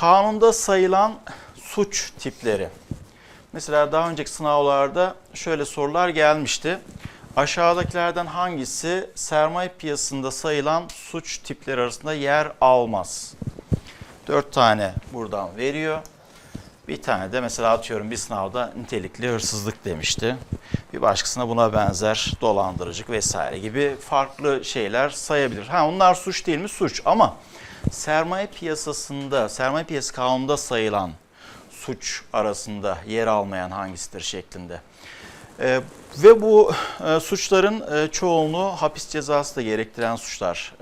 kanunda sayılan suç tipleri. Mesela daha önceki sınavlarda şöyle sorular gelmişti. Aşağıdakilerden hangisi sermaye piyasasında sayılan suç tipleri arasında yer almaz? Dört tane buradan veriyor. Bir tane de mesela atıyorum bir sınavda nitelikli hırsızlık demişti. Bir başkasına buna benzer dolandırıcılık vesaire gibi farklı şeyler sayabilir. Ha onlar suç değil mi? Suç ama sermaye piyasasında, sermaye piyasası kanununda sayılan suç arasında yer almayan hangisidir şeklinde. Ee, ve bu e, suçların e, çoğunluğu hapis cezası da gerektiren suçlar.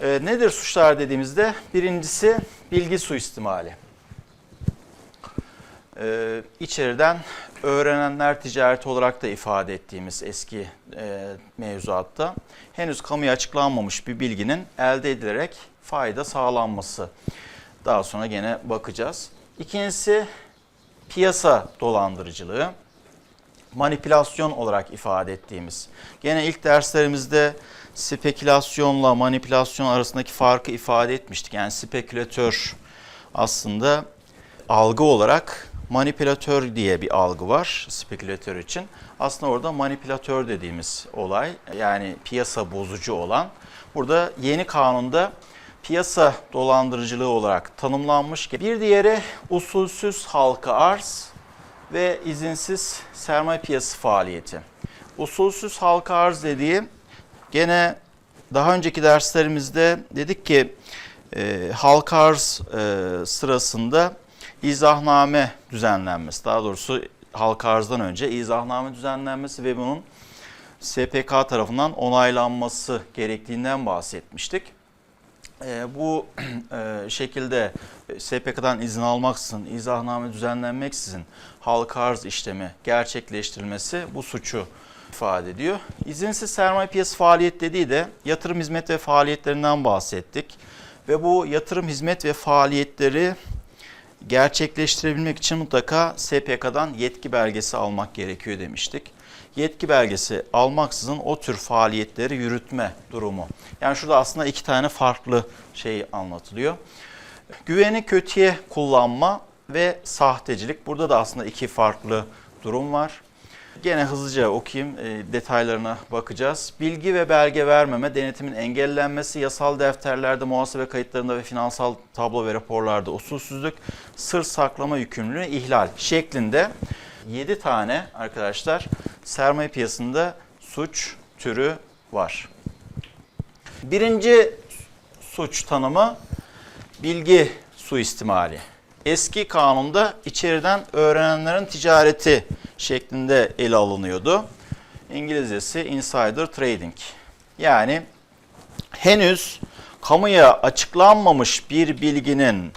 Ee, e, nedir suçlar dediğimizde birincisi bilgi suistimali. Ee, içeriden öğrenenler ticareti olarak da ifade ettiğimiz eski e, mevzuatta henüz kamuya açıklanmamış bir bilginin elde edilerek fayda sağlanması. Daha sonra gene bakacağız. İkincisi piyasa dolandırıcılığı. Manipülasyon olarak ifade ettiğimiz. Gene ilk derslerimizde spekülasyonla manipülasyon arasındaki farkı ifade etmiştik. Yani spekülatör aslında algı olarak manipülatör diye bir algı var spekülatör için. Aslında orada manipülatör dediğimiz olay yani piyasa bozucu olan. Burada yeni kanunda piyasa dolandırıcılığı olarak tanımlanmış. Bir diğeri usulsüz halka arz ve izinsiz sermaye piyasası faaliyeti. Usulsüz halka arz dediği gene daha önceki derslerimizde dedik ki e, halka arz e, sırasında izahname düzenlenmesi, daha doğrusu halka arzdan önce izahname düzenlenmesi ve bunun SPK tarafından onaylanması gerektiğinden bahsetmiştik. E, bu e, şekilde SPK'dan izin almaksızın, izahname düzenlenmeksizin halka arz işlemi gerçekleştirilmesi bu suçu ifade ediyor. İzinsiz sermaye piyasası faaliyet dediği de yatırım hizmet ve faaliyetlerinden bahsettik. Ve bu yatırım hizmet ve faaliyetleri gerçekleştirebilmek için mutlaka SPK'dan yetki belgesi almak gerekiyor demiştik. Yetki belgesi almaksızın o tür faaliyetleri yürütme durumu. Yani şurada aslında iki tane farklı şey anlatılıyor. Güveni kötüye kullanma ve sahtecilik. Burada da aslında iki farklı durum var. Gene hızlıca okuyayım, e, detaylarına bakacağız. Bilgi ve belge vermeme, denetimin engellenmesi, yasal defterlerde, muhasebe kayıtlarında ve finansal tablo ve raporlarda usulsüzlük, sır saklama yükümlülüğü ihlal şeklinde 7 tane arkadaşlar sermaye piyasasında suç türü var. Birinci suç tanımı bilgi suistimali. Eski kanunda içeriden öğrenenlerin ticareti şeklinde ele alınıyordu. İngilizcesi insider trading. Yani henüz kamuya açıklanmamış bir bilginin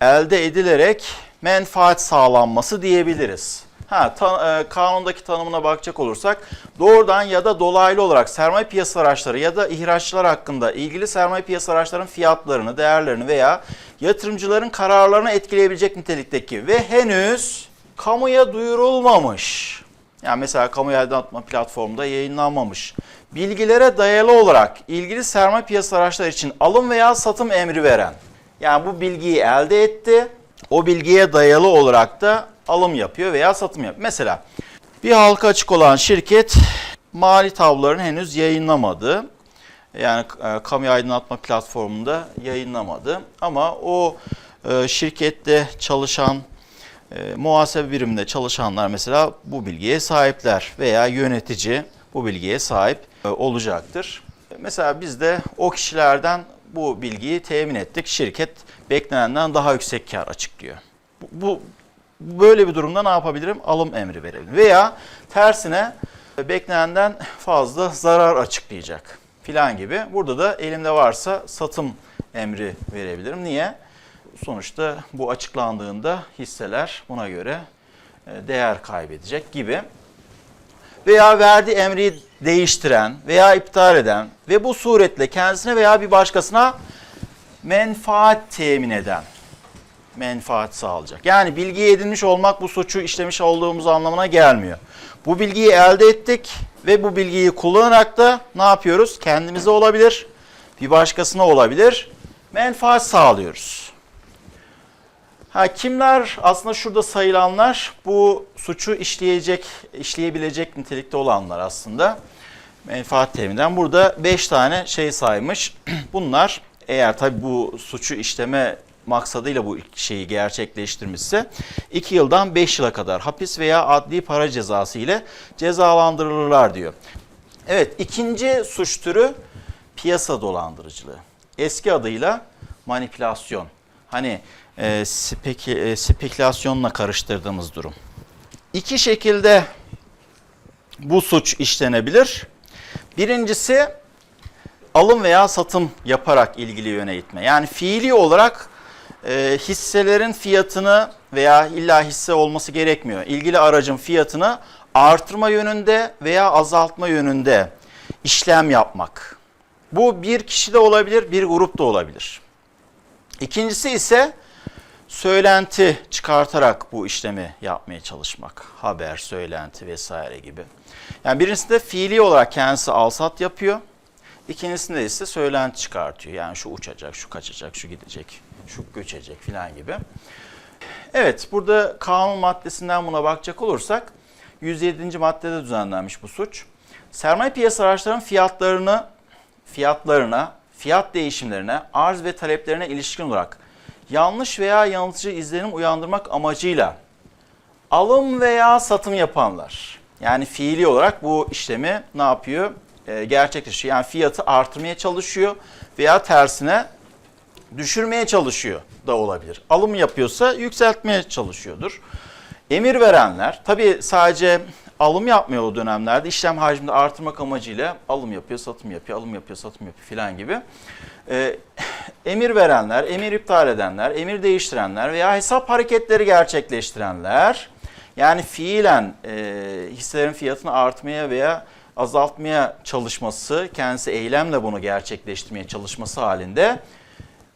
elde edilerek menfaat sağlanması diyebiliriz. Ha, ta, e, kanundaki tanımına bakacak olursak doğrudan ya da dolaylı olarak sermaye piyasası araçları ya da ihraççılar hakkında ilgili sermaye piyasası araçlarının fiyatlarını, değerlerini veya yatırımcıların kararlarını etkileyebilecek nitelikteki ve henüz kamuya duyurulmamış. Yani mesela kamu aydınlatma platformunda yayınlanmamış. Bilgilere dayalı olarak ilgili sermaye piyasası araçları için alım veya satım emri veren. Yani bu bilgiyi elde etti. O bilgiye dayalı olarak da alım yapıyor veya satım yapıyor. Mesela bir halka açık olan şirket mali tablolarını henüz yayınlamadı. Yani e, kamu aydınlatma platformunda yayınlamadı. Ama o e, şirkette çalışan e, muhasebe biriminde çalışanlar mesela bu bilgiye sahipler veya yönetici bu bilgiye sahip e, olacaktır. Mesela biz de o kişilerden bu bilgiyi temin ettik. Şirket beklenenden daha yüksek kar açıklıyor. Bu, bu böyle bir durumda ne yapabilirim? Alım emri verelim. Veya tersine e, beklenenden fazla zarar açıklayacak filan gibi. Burada da elimde varsa satım emri verebilirim. Niye? Sonuçta bu açıklandığında hisseler buna göre e, değer kaybedecek gibi. Veya verdiği emri değiştiren veya iptal eden ve bu suretle kendisine veya bir başkasına menfaat temin eden menfaat sağlayacak. Yani bilgiyi edinmiş olmak bu suçu işlemiş olduğumuz anlamına gelmiyor. Bu bilgiyi elde ettik ve bu bilgiyi kullanarak da ne yapıyoruz? Kendimize olabilir, bir başkasına olabilir, menfaat sağlıyoruz. Ha kimler aslında şurada sayılanlar bu suçu işleyecek, işleyebilecek nitelikte olanlar aslında. Menfaat teminden burada 5 tane şey saymış. Bunlar eğer tabi bu suçu işleme maksadıyla bu şeyi gerçekleştirmişse 2 yıldan 5 yıla kadar hapis veya adli para cezası ile cezalandırılırlar diyor. Evet ikinci suç türü piyasa dolandırıcılığı. Eski adıyla manipülasyon. Hani e, speki, e, spekülasyonla karıştırdığımız durum. İki şekilde bu suç işlenebilir. Birincisi alım veya satım yaparak ilgili yöne itme. Yani fiili olarak e, hisselerin fiyatını veya illa hisse olması gerekmiyor. İlgili aracın fiyatını artırma yönünde veya azaltma yönünde işlem yapmak. Bu bir kişi de olabilir, bir grup da olabilir. İkincisi ise söylenti çıkartarak bu işlemi yapmaya çalışmak. Haber, söylenti vesaire gibi. Yani birincisinde fiili olarak kendisi alsat yapıyor. İkincisinde ise söylenti çıkartıyor. Yani şu uçacak, şu kaçacak, şu gidecek, şu göçecek filan gibi. Evet, burada kanun maddesinden buna bakacak olursak 107. maddede düzenlenmiş bu suç. Sermaye piyasa araçlarının fiyatlarını fiyatlarına, fiyat değişimlerine, arz ve taleplerine ilişkin olarak yanlış veya yanıltıcı izlenim uyandırmak amacıyla alım veya satım yapanlar yani fiili olarak bu işlemi ne yapıyor? Ee, gerçekleşiyor. Yani fiyatı artırmaya çalışıyor veya tersine düşürmeye çalışıyor da olabilir. Alım yapıyorsa yükseltmeye çalışıyordur. Emir verenler tabii sadece alım yapmıyor o dönemlerde işlem hacmini artırmak amacıyla alım yapıyor, satım yapıyor, alım yapıyor, satım yapıyor filan gibi. Ee, emir verenler, emir iptal edenler, emir değiştirenler veya hesap hareketleri gerçekleştirenler yani fiilen e, hisselerin fiyatını artmaya veya azaltmaya çalışması, kendisi eylemle bunu gerçekleştirmeye çalışması halinde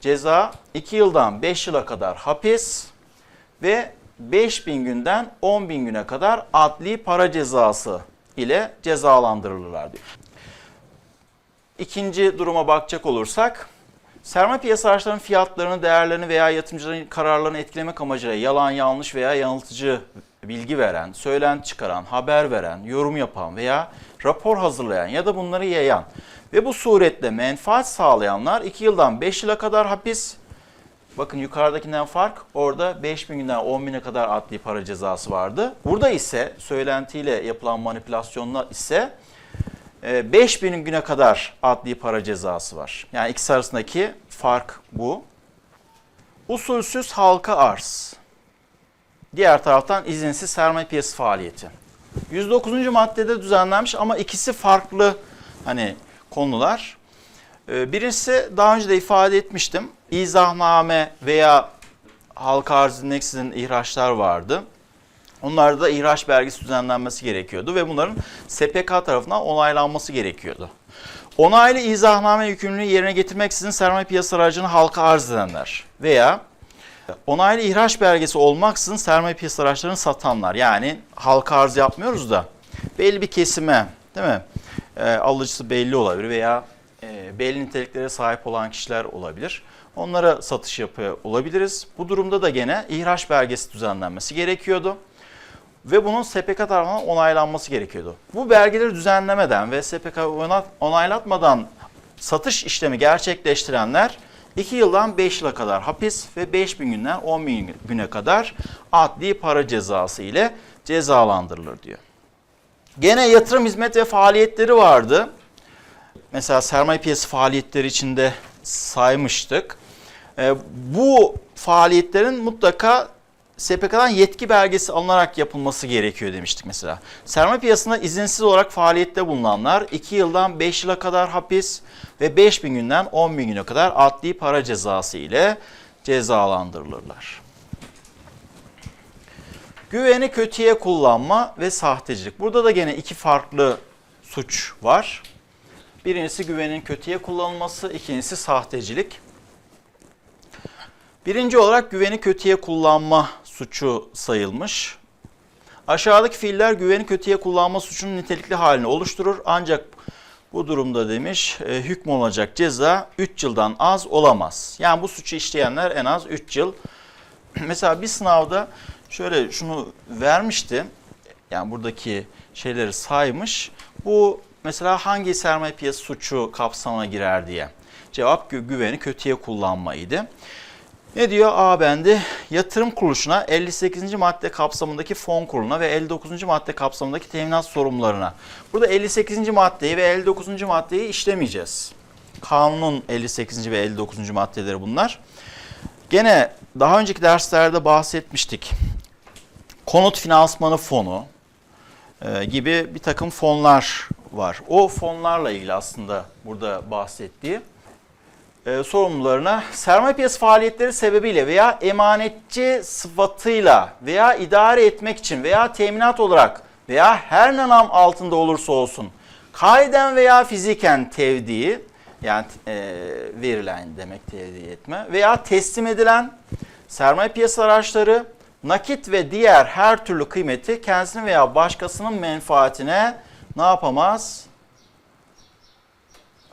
ceza 2 yıldan 5 yıla kadar hapis ve 5000 günden 10 bin güne kadar adli para cezası ile cezalandırılırlar diyor. İkinci duruma bakacak olursak, sermaye piyasa araçlarının fiyatlarını, değerlerini veya yatırımcıların kararlarını etkilemek amacıyla yalan, yanlış veya yanıltıcı bilgi veren, söylenti çıkaran, haber veren, yorum yapan veya rapor hazırlayan ya da bunları yayan ve bu suretle menfaat sağlayanlar 2 yıldan 5 yıla kadar hapis, Bakın yukarıdakinden fark orada 5 bin günden 10 bine kadar adli para cezası vardı. Burada ise söylentiyle yapılan manipülasyonla ise 5 bin güne kadar adli para cezası var. Yani ikisi arasındaki fark bu. Usulsüz halka arz. Diğer taraftan izinsiz sermaye piyasası faaliyeti. 109. maddede düzenlenmiş ama ikisi farklı hani konular. Birincisi daha önce de ifade etmiştim. İzahname veya halka arz dinleksizin ihraçlar vardı. Onlarda da ihraç belgesi düzenlenmesi gerekiyordu ve bunların SPK tarafından onaylanması gerekiyordu. Onaylı izahname yükümlülüğü yerine getirmeksizin sermaye piyasa aracını halka arz edenler veya onaylı ihraç belgesi olmaksızın sermaye piyasa araçlarını satanlar yani halka arz yapmıyoruz da belli bir kesime değil mi? E, alıcısı belli olabilir veya e, belli niteliklere sahip olan kişiler olabilir. Onlara satış yapıyor olabiliriz. Bu durumda da gene ihraç belgesi düzenlenmesi gerekiyordu. Ve bunun SPK tarafından onaylanması gerekiyordu. Bu belgeleri düzenlemeden ve SPK onaylatmadan satış işlemi gerçekleştirenler 2 yıldan 5 yıla kadar hapis ve 5 bin günden 10 bin güne kadar adli para cezası ile cezalandırılır diyor. Gene yatırım hizmet ve faaliyetleri vardı. Mesela sermaye piyasası faaliyetleri içinde saymıştık. E, bu faaliyetlerin mutlaka SPK'dan yetki belgesi alınarak yapılması gerekiyor demiştik mesela. Sermaye piyasasında izinsiz olarak faaliyette bulunanlar 2 yıldan 5 yıla kadar hapis ve 5 bin günden 10 bin güne kadar adli para cezası ile cezalandırılırlar. Güveni kötüye kullanma ve sahtecilik. Burada da gene iki farklı suç var. Birincisi güvenin kötüye kullanılması, ikincisi sahtecilik. Birinci olarak güveni kötüye kullanma suçu sayılmış. Aşağıdaki fiiller güveni kötüye kullanma suçunun nitelikli halini oluşturur. Ancak bu durumda demiş e, hükmü olacak ceza 3 yıldan az olamaz. Yani bu suçu işleyenler en az 3 yıl Mesela bir sınavda şöyle şunu vermişti. Yani buradaki şeyleri saymış. Bu mesela hangi sermaye piyasası suçu kapsamına girer diye. Cevap gü- güveni kötüye kullanmaydı. Ne diyor? A bendi yatırım kuruluşuna 58. madde kapsamındaki fon kuruluna ve 59. madde kapsamındaki teminat sorumlularına. Burada 58. maddeyi ve 59. maddeyi işlemeyeceğiz. Kanunun 58. ve 59. maddeleri bunlar. Gene daha önceki derslerde bahsetmiştik. Konut finansmanı fonu e, gibi bir takım fonlar var. O fonlarla ilgili aslında burada bahsettiği e, sorumlularına sermaye piyasası faaliyetleri sebebiyle veya emanetçi sıfatıyla veya idare etmek için veya teminat olarak veya her ne nam altında olursa olsun kaiden veya fiziken tevdiği yani e, verilen demek tevdi etme veya teslim edilen sermaye piyasası araçları nakit ve diğer her türlü kıymeti kendisinin veya başkasının menfaatine ne yapamaz?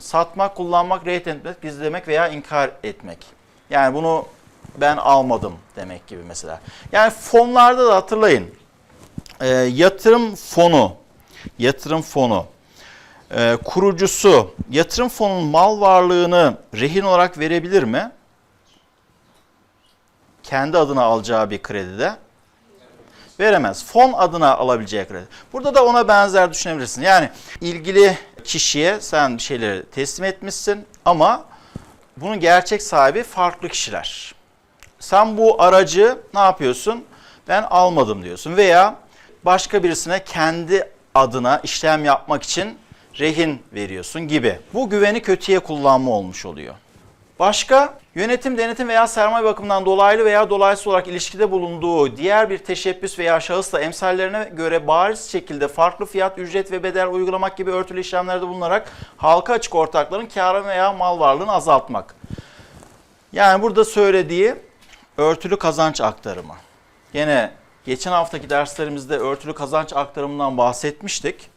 Satmak, kullanmak, reyt etmek, gizlemek veya inkar etmek. Yani bunu ben almadım demek gibi mesela. Yani fonlarda da hatırlayın. Ee, yatırım fonu, yatırım fonu, e, kurucusu yatırım fonunun mal varlığını rehin olarak verebilir mi? Kendi adına alacağı bir kredide veremez. Fon adına alabileceği kredi. Burada da ona benzer düşünebilirsin. Yani ilgili kişiye sen bir şeyleri teslim etmişsin ama bunun gerçek sahibi farklı kişiler. Sen bu aracı ne yapıyorsun? Ben almadım diyorsun veya başka birisine kendi adına işlem yapmak için rehin veriyorsun gibi. Bu güveni kötüye kullanma olmuş oluyor. Başka yönetim, denetim veya sermaye bakımından dolaylı veya dolaysız olarak ilişkide bulunduğu diğer bir teşebbüs veya şahısla emsallerine göre bariz şekilde farklı fiyat, ücret ve bedel uygulamak gibi örtülü işlemlerde bulunarak halka açık ortakların karı veya mal varlığını azaltmak. Yani burada söylediği örtülü kazanç aktarımı. Yine geçen haftaki derslerimizde örtülü kazanç aktarımından bahsetmiştik.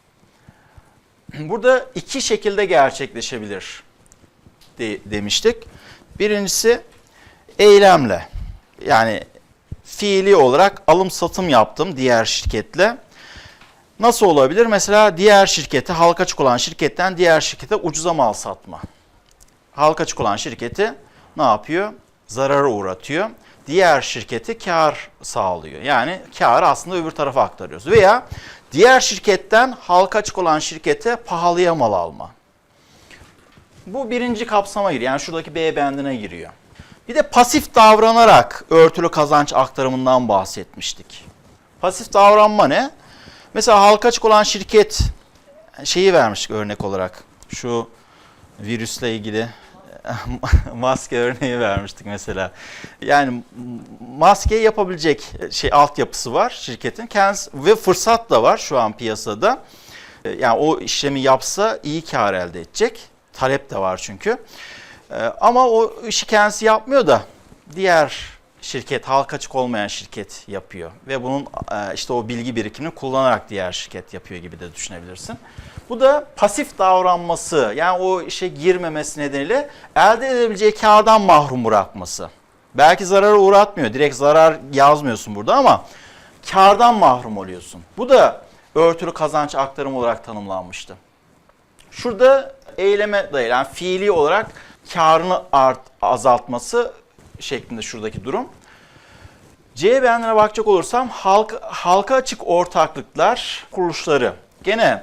Burada iki şekilde gerçekleşebilir de, demiştik. Birincisi eylemle. Yani fiili olarak alım satım yaptım diğer şirketle. Nasıl olabilir? Mesela diğer şirkete, halka açık olan şirketten diğer şirkete ucuza mal satma. Halka açık olan şirketi ne yapıyor? Zarara uğratıyor. Diğer şirketi kar sağlıyor. Yani karı aslında öbür tarafa aktarıyoruz. Veya diğer şirketten halka açık olan şirkete pahalıya mal alma. Bu birinci kapsama giriyor. Yani şuradaki B bendine giriyor. Bir de pasif davranarak örtülü kazanç aktarımından bahsetmiştik. Pasif davranma ne? Mesela halka açık olan şirket şeyi vermiş örnek olarak. Şu virüsle ilgili maske örneği vermiştik mesela. Yani maske yapabilecek şey altyapısı var şirketin. Kendisi ve fırsat da var şu an piyasada. Yani o işlemi yapsa iyi kar elde edecek. Talep de var çünkü. Ee, ama o işi kendisi yapmıyor da diğer şirket, halka açık olmayan şirket yapıyor. Ve bunun e, işte o bilgi birikimini kullanarak diğer şirket yapıyor gibi de düşünebilirsin. Bu da pasif davranması yani o işe girmemesi nedeniyle elde edebileceği kardan mahrum bırakması. Belki zarara uğratmıyor. Direkt zarar yazmıyorsun burada ama kardan mahrum oluyorsun. Bu da örtülü kazanç aktarımı olarak tanımlanmıştı. Şurada eyleme dayalı yani fiili olarak karını art, azaltması şeklinde şuradaki durum. C beyanlarına bakacak olursam halk, halka açık ortaklıklar kuruluşları. Gene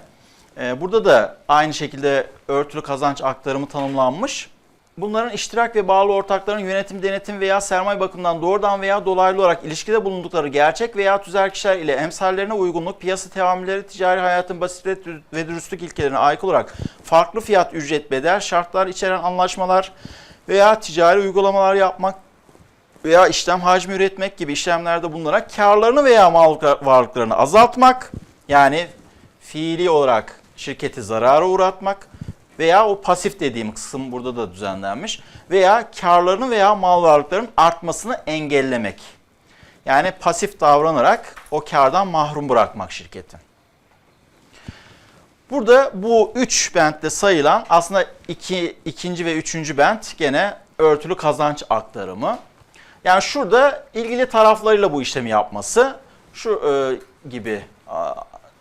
e, burada da aynı şekilde örtülü kazanç aktarımı tanımlanmış. Bunların iştirak ve bağlı ortakların yönetim, denetim veya sermaye bakımından doğrudan veya dolaylı olarak ilişkide bulundukları gerçek veya tüzel kişiler ile emsallerine uygunluk, piyasa teamülleri, ticari hayatın basitlik ve dürüstlük ilkelerine aykırı olarak farklı fiyat, ücret, bedel, şartlar içeren anlaşmalar veya ticari uygulamalar yapmak veya işlem hacmi üretmek gibi işlemlerde bulunarak karlarını veya mal varlıklarını azaltmak yani fiili olarak şirketi zarara uğratmak veya o pasif dediğim kısım burada da düzenlenmiş veya karlarını veya mal varlıklarının artmasını engellemek. Yani pasif davranarak o kardan mahrum bırakmak şirketi. Burada bu üç bentte sayılan aslında iki, ikinci ve üçüncü bent gene örtülü kazanç aktarımı. Yani şurada ilgili taraflarıyla bu işlemi yapması şu e, gibi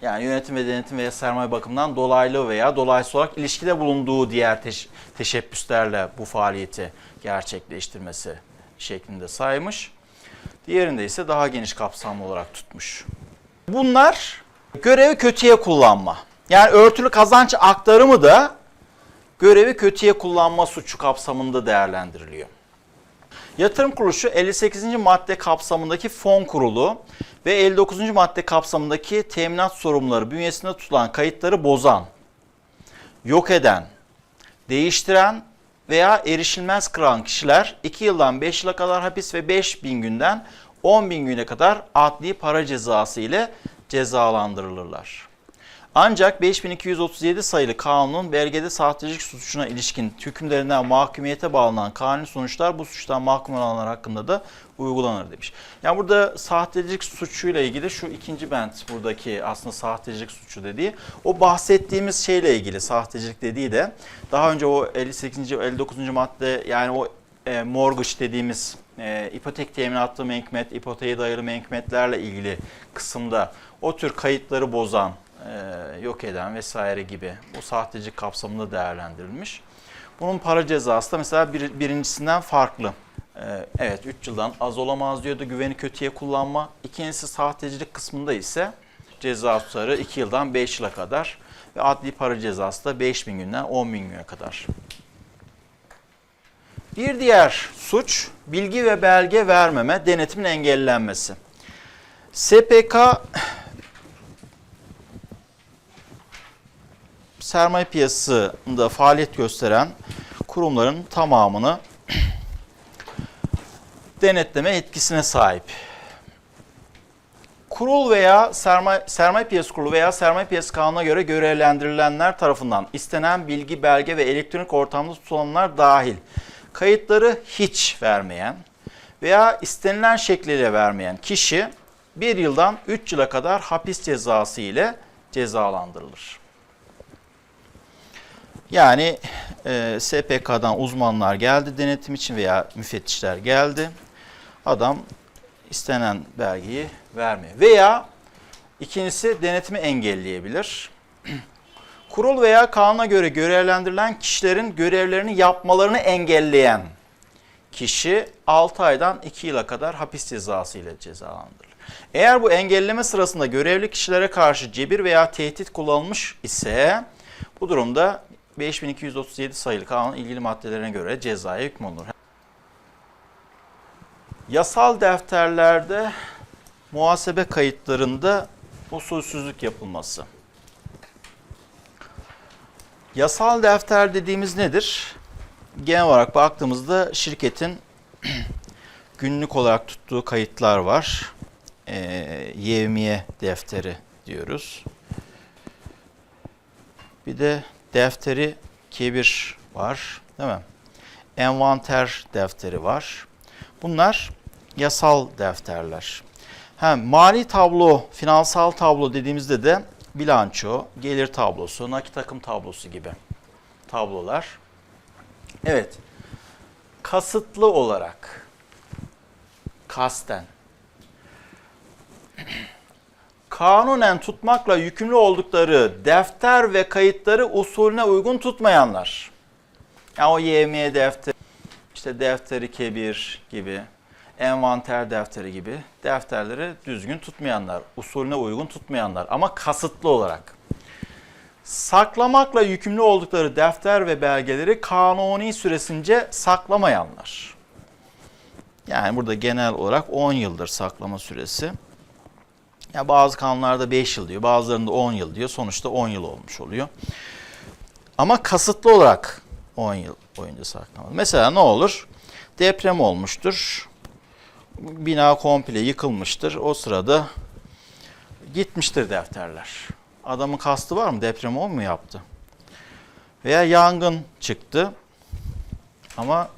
yani yönetim ve denetim veya sermaye bakımından dolaylı veya dolaysız olarak ilişkide bulunduğu diğer teş- teşebbüslerle bu faaliyeti gerçekleştirmesi şeklinde saymış. Diğerinde ise daha geniş kapsamlı olarak tutmuş. Bunlar görevi kötüye kullanma. Yani örtülü kazanç aktarımı da görevi kötüye kullanma suçu kapsamında değerlendiriliyor. Yatırım kuruluşu 58. madde kapsamındaki fon kurulu ve 59. madde kapsamındaki teminat sorumluları bünyesinde tutulan kayıtları bozan, yok eden, değiştiren veya erişilmez kılan kişiler 2 yıldan 5 yıla kadar hapis ve 5 bin günden 10 bin güne kadar adli para cezası ile cezalandırılırlar. Ancak 5237 sayılı kanunun belgede sahtecilik suçuna ilişkin hükümlerinden mahkumiyete bağlanan kanun sonuçlar bu suçtan mahkum olanlar hakkında da uygulanır demiş. Yani burada sahtecilik suçuyla ilgili şu ikinci bent buradaki aslında sahtecilik suçu dediği o bahsettiğimiz şeyle ilgili sahtecilik dediği de daha önce o 58. 59. madde yani o e, mortgage dediğimiz e, ipotek teminatlı menkımet, ipoteğe dayalı menkımetlerle ilgili kısımda o tür kayıtları bozan, e, yok eden vesaire gibi bu sahtecilik kapsamında değerlendirilmiş. Bunun para cezası da mesela bir, birincisinden farklı. E, evet 3 yıldan az olamaz diyordu güveni kötüye kullanma. İkincisi sahtecilik kısmında ise ceza tutarı 2 yıldan 5 yıla kadar ve adli para cezası da 5 bin günden 10 bin güne kadar. Bir diğer suç bilgi ve belge vermeme, denetimin engellenmesi. SPK sermaye piyasasında faaliyet gösteren kurumların tamamını denetleme etkisine sahip. Kurul veya sermaye, sermaye piyasası kurulu veya sermaye piyasası kanuna göre görevlendirilenler tarafından istenen bilgi, belge ve elektronik ortamda tutulanlar dahil kayıtları hiç vermeyen veya istenilen şekliyle vermeyen kişi bir yıldan 3 yıla kadar hapis cezası ile cezalandırılır. Yani e, SPK'dan uzmanlar geldi denetim için veya müfettişler geldi. Adam istenen belgeyi vermiyor. Veya ikincisi denetimi engelleyebilir. Kurul veya kanuna göre görevlendirilen kişilerin görevlerini yapmalarını engelleyen kişi 6 aydan 2 yıla kadar hapis cezası ile cezalandırılır. Eğer bu engelleme sırasında görevli kişilere karşı cebir veya tehdit kullanılmış ise bu durumda 5237 sayılı kanun ilgili maddelerine göre cezaya hükmolunur. Yasal defterlerde muhasebe kayıtlarında usulsüzlük yapılması. Yasal defter dediğimiz nedir? Genel olarak baktığımızda şirketin günlük olarak tuttuğu kayıtlar var. Ee, yevmiye defteri diyoruz. Bir de defteri kebir var, değil mi? Envanter defteri var. Bunlar yasal defterler. Hem mali tablo, finansal tablo dediğimizde de bilanço, gelir tablosu, nakit akım tablosu gibi tablolar. Evet. Kasıtlı olarak kasten kanunen tutmakla yükümlü oldukları defter ve kayıtları usulüne uygun tutmayanlar. Yani o YMY defteri, işte defteri kebir gibi, envanter defteri gibi defterleri düzgün tutmayanlar, usulüne uygun tutmayanlar ama kasıtlı olarak. Saklamakla yükümlü oldukları defter ve belgeleri kanuni süresince saklamayanlar. Yani burada genel olarak 10 yıldır saklama süresi. Ya bazı kanunlarda 5 yıl diyor, bazılarında 10 yıl diyor. Sonuçta 10 yıl olmuş oluyor. Ama kasıtlı olarak 10 yıl boyunca saklamalı. Mesela ne olur? Deprem olmuştur. Bina komple yıkılmıştır. O sırada gitmiştir defterler. Adamın kastı var mı? Deprem o mu yaptı? Veya yangın çıktı. Ama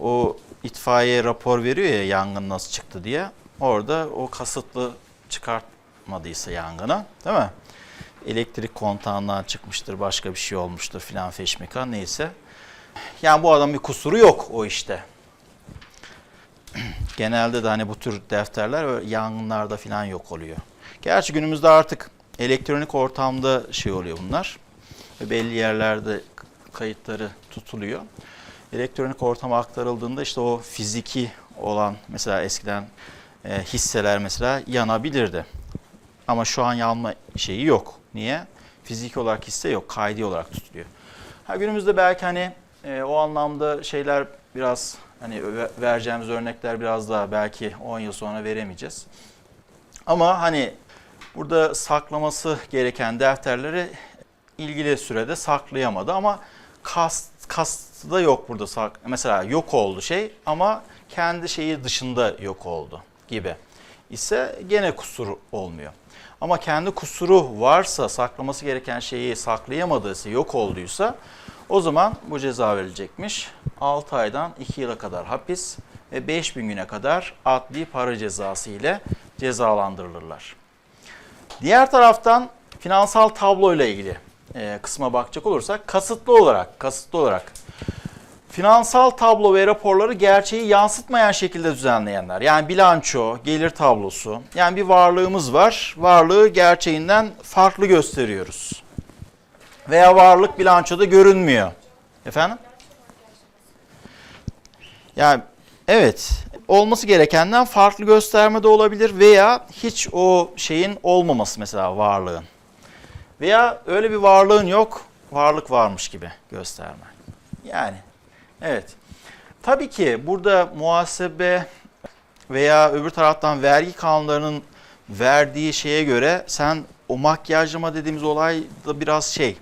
o itfaiye rapor veriyor ya yangın nasıl çıktı diye. Orada o kasıtlı çıkartmadıysa yangına değil mi? Elektrik kontağından çıkmıştır, başka bir şey olmuştur filan feşmeka neyse. Yani bu adam bir kusuru yok o işte. genelde de hani bu tür defterler yangınlarda falan yok oluyor. Gerçi günümüzde artık elektronik ortamda şey oluyor bunlar. Ve belli yerlerde kayıtları tutuluyor. Elektronik ortama aktarıldığında işte o fiziki olan mesela eskiden e, hisseler mesela yanabilirdi. Ama şu an yanma şeyi yok. Niye? Fiziki olarak hisse yok, kaydi olarak tutuluyor. Ha, günümüzde belki hani e, o anlamda şeyler biraz hani ve- vereceğimiz örnekler biraz daha belki 10 yıl sonra veremeyeceğiz. Ama hani burada saklaması gereken defterleri ilgili sürede saklayamadı ama kast kastı da yok burada mesela yok oldu şey ama kendi şeyi dışında yok oldu gibi ise gene kusur olmuyor. Ama kendi kusuru varsa saklaması gereken şeyi saklayamadıysa yok olduysa o zaman bu ceza verilecekmiş. 6 aydan 2 yıla kadar hapis ve 5000 güne kadar adli para cezası ile cezalandırılırlar. Diğer taraftan finansal tablo ile ilgili e, kısma bakacak olursak kasıtlı olarak kasıtlı olarak finansal tablo ve raporları gerçeği yansıtmayan şekilde düzenleyenler. Yani bilanço, gelir tablosu. Yani bir varlığımız var. Varlığı gerçeğinden farklı gösteriyoruz. Veya varlık bilançoda görünmüyor. Efendim? Yani evet olması gerekenden farklı gösterme de olabilir veya hiç o şeyin olmaması mesela varlığın. Veya öyle bir varlığın yok, varlık varmış gibi gösterme. Yani evet. Tabii ki burada muhasebe veya öbür taraftan vergi kanunlarının verdiği şeye göre sen o makyajlama dediğimiz olay da biraz şey.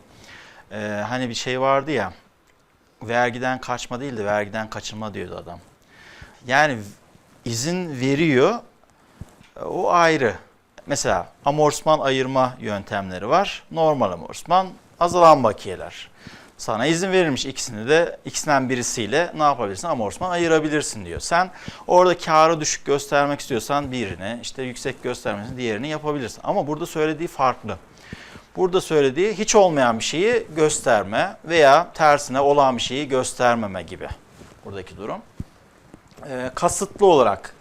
e, hani bir şey vardı ya. Vergiden kaçma değil de vergiden kaçınma diyordu adam. Yani izin veriyor. O ayrı. Mesela amortisman ayırma yöntemleri var. Normal amortisman, azalan bakiyeler. Sana izin verilmiş ikisini de ikisinden birisiyle ne yapabilirsin? Amortisman ayırabilirsin diyor. Sen orada karı düşük göstermek istiyorsan birini, işte yüksek göstermek istiyorsan diğerini yapabilirsin. Ama burada söylediği farklı. Burada söylediği hiç olmayan bir şeyi gösterme veya tersine olan bir şeyi göstermeme gibi buradaki durum. Ee, kasıtlı olarak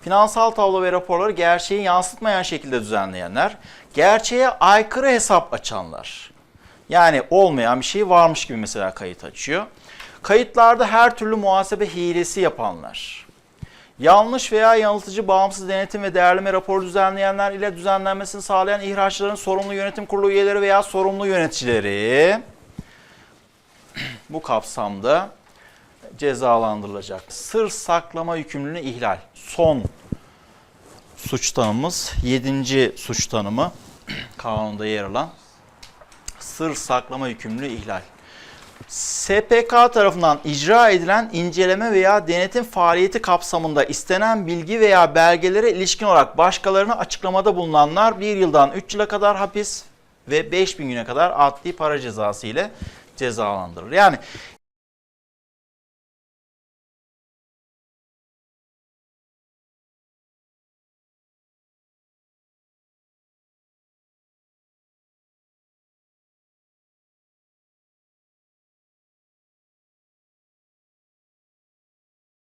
finansal tablo ve raporları gerçeği yansıtmayan şekilde düzenleyenler, gerçeğe aykırı hesap açanlar. Yani olmayan bir şey varmış gibi mesela kayıt açıyor. Kayıtlarda her türlü muhasebe hilesi yapanlar. Yanlış veya yanıltıcı bağımsız denetim ve değerleme raporu düzenleyenler ile düzenlenmesini sağlayan ihraçların sorumlu yönetim kurulu üyeleri veya sorumlu yöneticileri bu kapsamda cezalandırılacak. Sır saklama yükümlülüğünü ihlal. Son suç tanımımız 7. suç tanımı kanunda yer alan sır saklama yükümlülüğü ihlal. SPK tarafından icra edilen inceleme veya denetim faaliyeti kapsamında istenen bilgi veya belgelere ilişkin olarak başkalarına açıklamada bulunanlar 1 yıldan 3 yıla kadar hapis ve 5000 güne kadar adli para cezası ile cezalandırılır. Yani